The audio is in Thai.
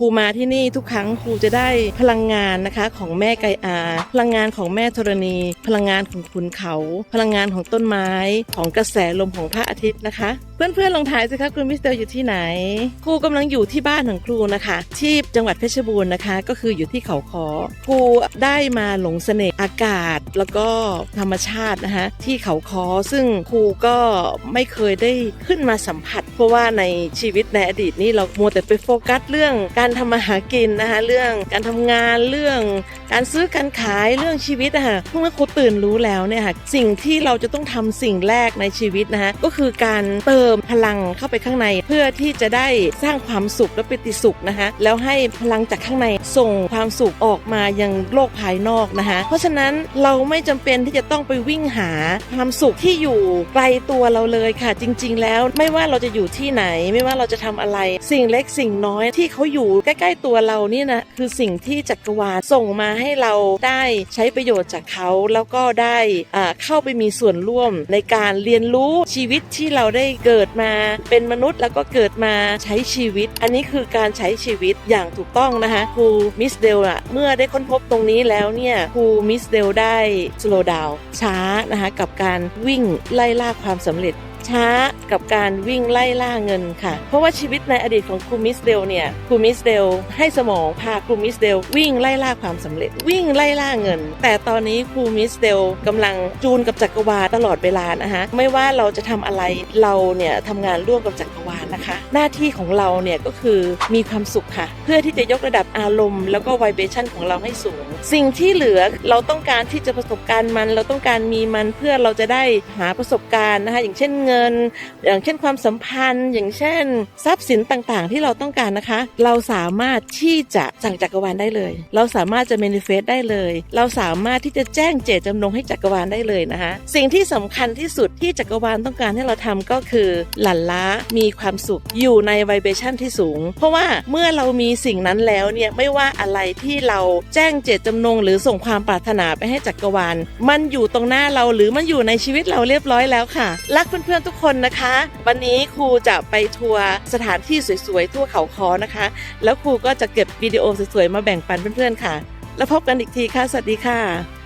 ครูมาที่นี่ทุกครั้งครูจะได้พลังงานนะคะ ของแม่ไกอา พลังงานของแม่ธรณี พลังงานของขุนเขา พลังงานของต้นไม้ ของกระแสลมของพระอาทิตย์นะคะ เพื่อนๆลองถ่ายสิคะคุณมิสเตอร์อยู่ที่ไหน ครูกำลังอยู่ที่บ้านของครูนะคะ ที่จังหวัดเพชรบูรณ์นะคะ ก็คืออยู่ที่เขาคอครูได้มาหลงเสน่ห์อากาศแล้วก็ธรรมชาตินะคะที่เขาคอซึ่งครูก็ไม่เคยได้ขึ้นมาสัมผัส เพราะว่าในชีวิตในอดีตนี่เรามัวแต่ไปโฟกัสเรื่องการการทำมาหากินนะคะ เรื่องการทำงานเรื่องการซื้อการขายเรื่องชีวิตอะคะเมื่อครูตื่นรู้แล้วเนี่ยค่ะสิ่งที่เราจะต้องทำสิ่งแรกในชีวิตนะคะก็คือการเติมพลังเข้าไปข้างใน เพื่อที่จะได้สร้างความสุขและปิติสุขนะคะแล้วให้พลังจากข้างในส่งความสุขออกมายังโลกภายนอกนะคะเพราะฉะนั้นเราไม่จำเป็นที่จะต้องไปวิ่งหาความสุขที่อยู่ไกลตัวเราเลยค่ะ จริง ๆ แล้วไม่ว่าเราจะอยู่ที่ไหน ไม่ว่าเราจะทำอะไร สิ่งเล็กสิ่งน้อยที่เขาอยู่ใกล้ๆตัวเรานี่นะคือสิ่งที่จักรวาลส่งมาให้เราได้ใช้ประโยชน์จากเขาแล้วก็ได้อ่าเข้าไปมีส่วนร่วมในการเรียนรู้ชีวิตที่เราได้เกิดมา เป็นมนุษย์แล้วก็เกิดมาใช้ชีวิต อันนี้คือการใช้ชีวิตอย่างถูกต้องนะคะครูมิสเดลอะเมื่อได้ค้นพบตรงนี้แล้วเนี่ยครูมิสเดลได้สโลดาวช้านะคะกับการวิ่งไล่ล่าความสำเร็จ ช้ากับการวิ่งไล่ล่าเงินค่ะ เพราะว่าชีวิตในอดีตของครูมิสเดลเนี่ยครูมิสเดลให้สมองพาครูมิสเดลวิ่งไล่ล่าความสำเร็จ วิ่งไล่ล่าเงิน แต่ตอนนี้ครูมิสเดลกำลังจูนกับจักรวาลตลอดเวลานะคะไม่ว่าเราจะทำอะไรเราเนี่ยทำงานร่วมกับจักรวาลนะคะ หน้าที่ของเราเนี่ยก็คือมีความสุขค่ะ เพื่อที่จะยกระดับอารมณ์แล้วก็ไวเบชั่นของเราให้สูง สิ่งที่เหลือเราต้องการที่จะประสบการณ์มัน เราต้องการมีมันเพื่อเราจะได้หาประสบการณ์นะคะอย่างเช่นเงินอย่างเช่นความสัมพันธ์ อย่างเช่น ทรัพย์สินต่างๆ ที่เราต้องการนะคะ เราสามารถที่จะสั่งจักรวาลได้เลย เราสามารถจะ manifest ได้เลย เราสามารถที่จะแจ้งเจตจำนงให้จักรวาลได้เลยนะคะ สิ่งที่สำคัญที่สุดที่จักรวาลต้องการให้เราทำก็คือหลั่นล้ามีความสุขอยู่ใน vibration ที่สูง เพราะว่าเมื่อเรามีสิ่งนั้นแล้วเนี่ยไม่ว่าอะไรที่เราแจ้งเจตจำนง หรือส่งความปรารถนาไปให้จักรวาล มันอยู่ตรงหน้าเราหรือมันอยู่ในชีวิตเราเรียบร้อยแล้วค่ะ รักเพื่อนๆทุกคนนะคะ วันนี้ครูจะไปทัวร์สถานที่สวยๆ ทั่วเขาคอนะคะ แล้วครูก็จะเก็บวิดีโอสวยๆ มาแบ่งปันเพื่อนๆค่ะ แล้วพบกันอีกทีค่ะ สวัสดีค่ะ